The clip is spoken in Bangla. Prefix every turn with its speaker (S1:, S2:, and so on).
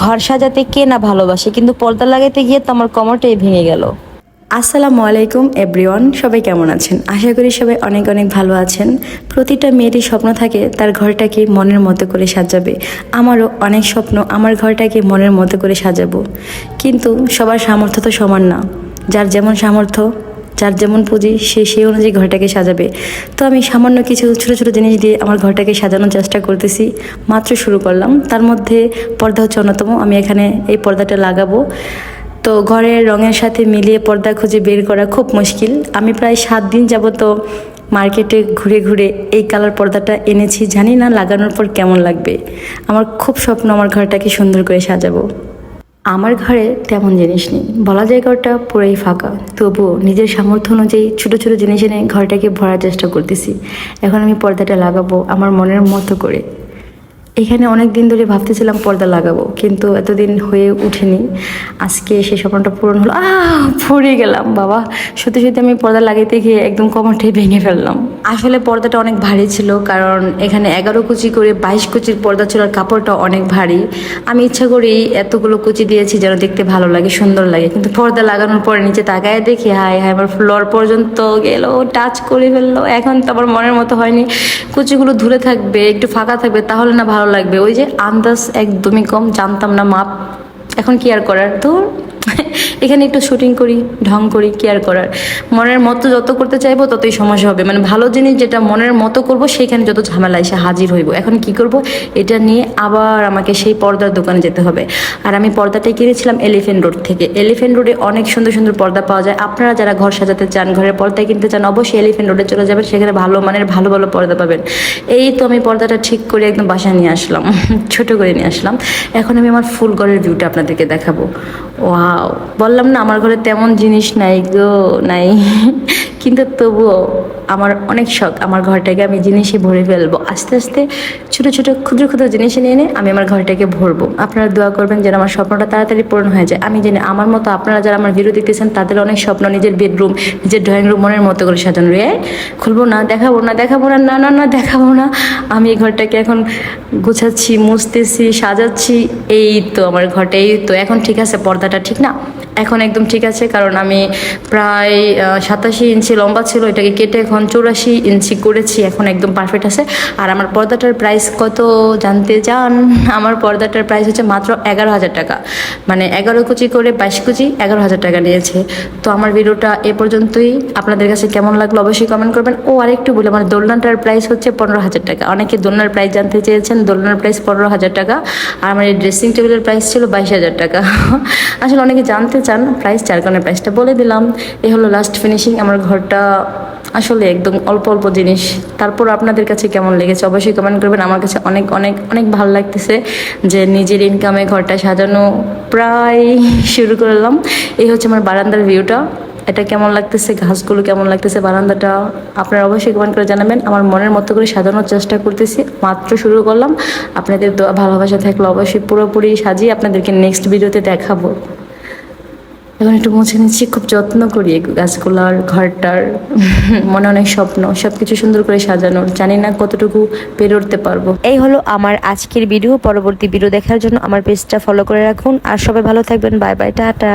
S1: ঘর সাজাতে কে না ভালোবাসে, কিন্তু পর্দা লাগাইতে গিয়ে তো আমার কমরটাই ভেঙে গেল।
S2: আসসালামু আলাইকুম, এভরিওয়ান। সবাই কেমন আছেন? আশা করি সবাই অনেক অনেক ভালো আছেন। প্রতিটা মেয়েরই স্বপ্ন থাকে, তার ঘরটাকে মনের মতো করে সাজাবে। আমারও অনেক স্বপ্ন আমার ঘরটাকে মনের মতো করে সাজাবো। কিন্তু সবার সামর্থ্য তো সমান না। যার যেমন সামর্থ্য যার যেমন পুঁজি, সে সেই অনুযায়ী ঘরটাকে সাজাবে। তো আমি সামান্য কিছু ছোটো ছোটো জিনিস দিয়ে আমার ঘরটাকে সাজানোর চেষ্টা করতেছি। মাত্র শুরু করলাম। তার মধ্যে পর্দা হচ্ছে অন্যতম। আমি এখানে এই পর্দাটা লাগাবো। তো ঘরের রঙের সাথে মিলিয়ে পর্দা খুঁজে বের করা খুব মুশকিল। আমি প্রায় সাত দিন যাব তো মার্কেটে ঘুরে ঘুরে এই কালার পর্দাটা এনেছি। জানি না লাগানোর পর কেমন লাগবে। আমার খুব স্বপ্ন আমার ঘরটাকে সুন্দর করে সাজাবো। আমার ঘরে তেমন জিনিস নেই। বলা যায় ঘরটা পুরোই ফাঁকা। তবুও নিজের সামর্থ্য অনুযায়ী ছোটো ছোটো জিনিস এনে ঘরটাকে ভরার চেষ্টা করতেছি। এখন আমি পর্দাটা লাগাবো আমার মনের মতো করে। এখানে অনেক দিন ধরে ভাবতেছিলাম পর্দা লাগাবো, কিন্তু এতদিন হয়ে উঠেনি। আজকে সেই স্বপ্নটা পূরণ হলো, আহ, পড়ে গেলাম, বাবা। সত্যি সত্যি আমি পর্দা লাগাইতে গিয়ে একদম কমরটাই ভেঙে ফেললাম। আসলে পর্দাটা অনেক ভারী ছিল, কারণ এখানে এগারো কুচি করে বাইশ কুচির পর্দা ছিল আর কাপড়টা অনেক ভারী। আমি ইচ্ছা করি এতগুলো কুচি দিয়েছি যেন দেখতে ভালো লাগে, সুন্দর লাগে। কিন্তু পর্দা লাগানোর পরে নিচে তাকায় দেখি হাই হাই আমার ফ্লোর পর্যন্ত গেল টাচ করে ফেলল। এখন তো আমার মনের মতো হয়নি। কুচিগুলো ধুলে থাকবে, একটু ফাঁকা থাকবে, তাহলে না ভালো লাগবে। ওই যে আন্দাজ একদমই কম জানতাম না মাপ। এখন কি আর করার? তো এখানে একটু শুটিং করি, ঢং করি কেয়ার করার। মনের মতো যত করতে চাইব ততই সমস্যা হবে। মানে ভালো জিনিস যেটা মনের মতো করব সেখানে যত ঝামেলা এসে হাজির হইব। এখন কি করব? এটা নিয়ে আবার আমাকে সেই পর্দার দোকানে যেতে হবে। আর আমি পর্দাটাই কিনেছিলাম এলিফেন্ট রোড থেকে। এলিফেন্ট রোডে অনেক সুন্দর সুন্দর পর্দা পাওয়া যায়। আপনারা যারা ঘর সাজাতে চান, ঘরের পর্দা কিনতে চান, অবশ্যই এলিফেন্ট রোডে চলে যাবেন। সেখানে ভালো মানের, ভালো ভালো পর্দা পাবেন। এই তো আমি পর্দাটা ঠিক করে একদম বাসায় নিয়ে আসলাম। ছোট করে নিয়ে আসলাম। এখন আমি আমার ফুল ঘরের ভিউটা আপনাদেরকে দেখাবো। ওয়াও বললাম না আমার ঘরে তেমন জিনিস নাই গো নাই। কিন্তু তবুও আমার অনেক শখ, আমার ঘরটাকে আমি জিনিসে ভরে ফেলব। আস্তে আস্তে ছোটো ছোটো, ক্ষুদ্র ক্ষুদ্র জিনিস এনে এনে আমি আমার ঘরটাকে ভরবো। আপনারা দোয়া করবেন যেন আমার স্বপ্নটা তাড়াতাড়ি পূরণ হয়ে যায়। আমি জানি আমার মতো আপনারা যারা আমার ভিডিও দেখতেছেন, তাদের অনেক স্বপ্ন, নিজের বেডরুম নিজের ড্রয়িং রুম মনের মতো করে সাজানো। রে, খুলবো না, দেখাবো না দেখাবো না না না না, দেখাবো না। আমি এই ঘরটাকে এখন গুছাচ্ছি, মুছতেছি, সাজাচ্ছি। এই তো আমার ঘরটা, এই তো। এখন ঠিক আছে, পর্দাটা ঠিক না? এখন একদম ঠিক আছে, কারণ আমি প্রায় সাতাশি ইঞ্চি লম্বা ছিল, এটাকে কেটে এখন চৌরাশি ইঞ্চি করেছি, এখন একদম পারফেক্ট আছে। আর আমার পর্দাটার প্রাইস কত জানতে চান? আমার পর্দাটার প্রাইস হচ্ছে মাত্র এগারো হাজার টাকা। মানে এগারো কুচি করে বাইশ কুচি এগারো হাজার টাকা নিয়েছে। তো আমার ভিডিওটা এ পর্যন্তই। আপনাদের কাছে কেমন লাগল অবশ্যই কমেন্ট করবেন। ও, আরেকটু বলে, আমার দোলনাটার প্রাইস হচ্ছে পনেরো হাজার টাকা। অনেকে দোলনার প্রাইস জানতে চেয়েছেন, দোলনার প্রাইস পনেরো হাজার টাকা। আর আমার এই ড্রেসিং টেবিলের প্রাইস ছিল বাইশ হাজার টাকা। আসলে অনেকে জানতে চান প্রাইস চারকনের প্রাইসটা বলে দিলাম। এ হলো লাস্ট ফিনিশিং আমার ঘরটা আসলে একদম অল্প অল্প জিনিস। তারপর আপনাদের কাছে কেমন লেগেছে অবশ্যই কমেন্ট করবেন। আমার কাছে অনেক অনেক অনেক ভালো লাগতেছে যে নিজের ইনকামে ঘরটা সাজানো প্রায় শুরু করলাম। এই হচ্ছে আমার বারান্দার ভিউটা এটা কেমন লাগতেছে? ঘাসগুলো কেমন লাগতেছে বারান্দাটা? আপনারা অবশ্যই কমেন্ট করে জানাবেন। আমার মনের মতো করে সাজানোর চেষ্টা করতেছি। মাত্র শুরু করলাম। আপনাদের ভালোবাসা থাকলে অবশ্যই পুরোপুরি সাজিয়ে আপনাদেরকে নেক্সট ভিডিওতে দেখাবো। এখন একটু মুছে নিচ্ছি খুব যত্ন করি গাছগুলোর ঘরটার। মনে অনেক স্বপ্ন সব কিছু সুন্দর করে সাজানোর। জানি না কতটুকু পেরে উঠতে পারব।
S1: এই হলো আমার আজকের ভিডিও পরবর্তী ভিডিও দেখার জন্য আমার পেজটা ফলো করে রাখুন। আর সবাই ভালো থাকবেন। Bye bye tata.